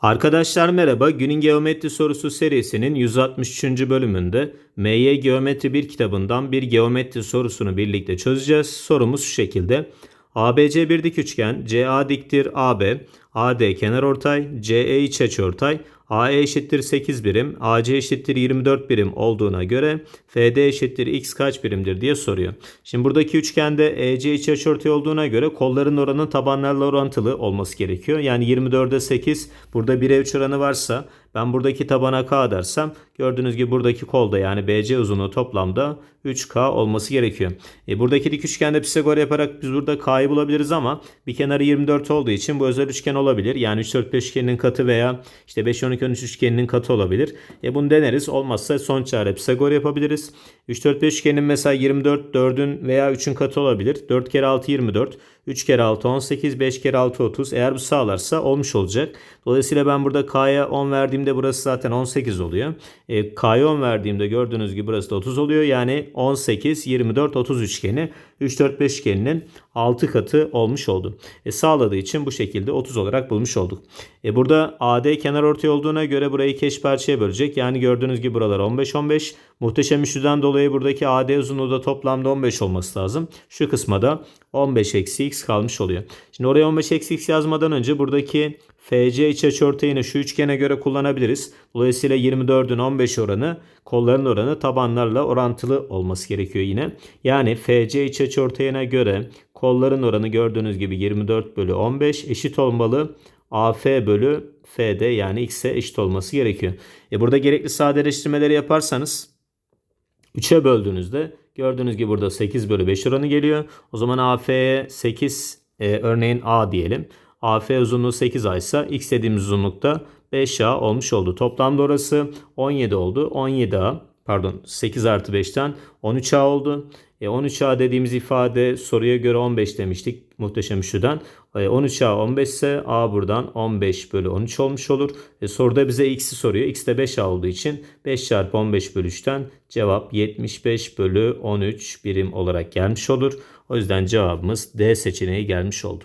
Arkadaşlar merhaba. Günün geometri sorusu serisinin 163. bölümünde MY Geometri 1 kitabından bir geometri sorusunu birlikte çözeceğiz. Sorumuz şu şekilde. ABC bir dik üçgen, CA diktir AB, AD kenarortay, CE iç açıortay, AE eşittir 8 birim, AC eşittir 24 birim olduğuna göre FD eşittir x kaç birimdir diye soruyor. Şimdi buradaki üçgende EC iç açıortay olduğuna göre kolların oranı tabanlarla orantılı olması gerekiyor. Yani 24'e 8 burada 1'e 3 oranı varsa ben buradaki tabana K dersem gördüğünüz gibi buradaki kolda yani BC uzunluğu toplamda 3K olması gerekiyor. E, buradaki dik üçgende Pisagor yaparak biz burada K'yı bulabiliriz ama bir kenarı 24 olduğu için bu özel üçgen olabilir. Yani 3 4 5 üçgeninin katı veya işte 5 12 13 üçgeninin katı olabilir. E, bunu deneriz. Olmazsa son çare Pisagor yapabiliriz. 3 4 5 üçgenin mesela 24 4'ün veya 3'ün katı olabilir. 4 kere 6 24. 3 kere 6 18, 5 kere 6 30. Eğer bu sağlarsa olmuş olacak. Dolayısıyla ben burada K'ya 10 verdiğimde burası zaten 18 oluyor. E, K'ya 10 verdiğimde gördüğünüz gibi burası da 30 oluyor. Yani 18, 24, 30 üçgeni 3, 4, 5 üçgeninin 6 katı olmuş oldu. E, sağladığı için bu şekilde 30 olarak bulmuş olduk. E, burada AD kenar ortay olduğuna göre burayı iki eş parçaya bölecek. Yani gördüğünüz gibi buralar 15, 15. Muhteşem üçlüden dolayı buradaki AD uzunluğu da toplamda 15 olması lazım. Şu kısma da 15 eksi x kalmış oluyor. Şimdi oraya 15 eksi x yazmadan önce buradaki FC iç açıortayını şu üçgene göre kullanabiliriz. Dolayısıyla 24'ün 15 oranı kolların oranı tabanlarla orantılı olması gerekiyor yine. Yani FC iç açıortayına göre kolların oranı gördüğünüz gibi 24 bölü 15 eşit olmalı. AF bölü FD yani x'e eşit olması gerekiyor. E burada gerekli sadeleştirmeleri yaparsanız 3'e böldüğünüzde gördüğünüz gibi burada 8 bölü 5 oranı geliyor. O zaman AF'ye 8 e, örneğin A diyelim. AF uzunluğu 8A ise x dediğimiz uzunlukta 5A olmuş oldu. Toplamda orası 17 oldu. 17A pardon 8 artı 5'ten 13A oldu. E 13A dediğimiz ifade soruya göre 15 demiştik muhteşem üçlüden. E 13A 15 ise A buradan 15 bölü 13 olmuş olur. E soruda bize x'i soruyor. x de 5A olduğu için 5 çarpı 15 bölü 3'ten cevap 75 bölü 13 birim olarak gelmiş olur. O yüzden cevabımız D seçeneği gelmiş oldu.